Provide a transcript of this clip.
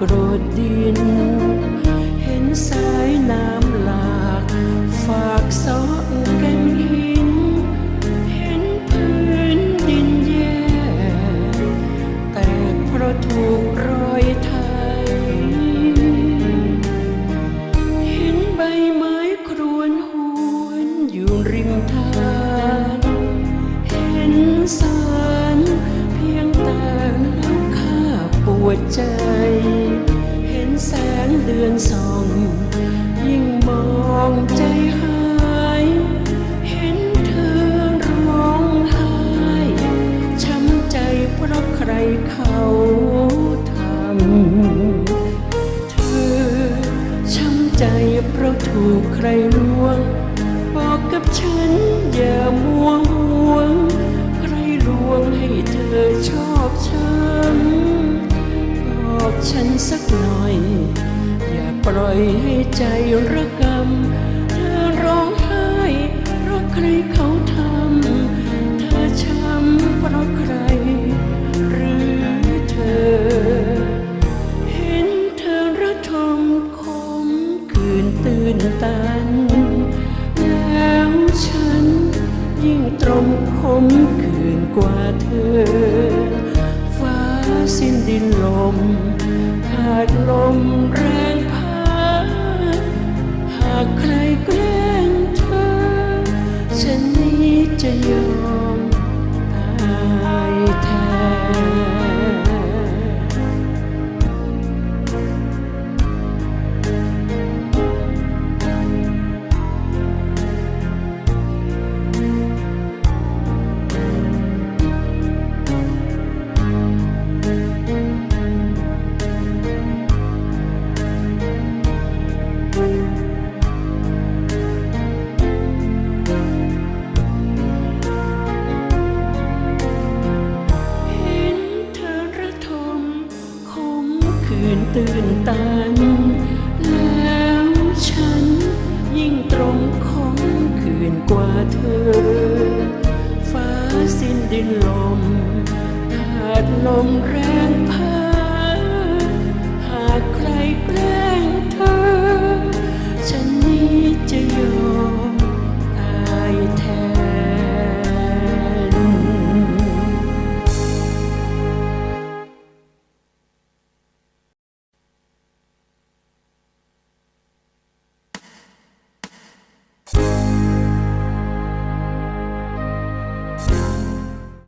กรดดิน เห็นสายน้ำหลากฝากเสา รลวง บอกกับฉันอย่ามัวห่วง ใครลวงให้เธอชอบฉันบอกฉันสักหน่อย อย่าปล่อยให้ใจระกำเธอร้องไห้เพราะใครเขาทำ ยิ่งตรงคมคืนกว่าเธอ ฟ้าสิ้นดินลมขาดลมแรงพัดหากใครแกล้งเธอ ฉันนี้จะยอม ตื่นตัน แล้วฉันยิ่งตรงของคืนกว่าเธอ ฟ้าสิ้นดินลมขาดลมแรงพัด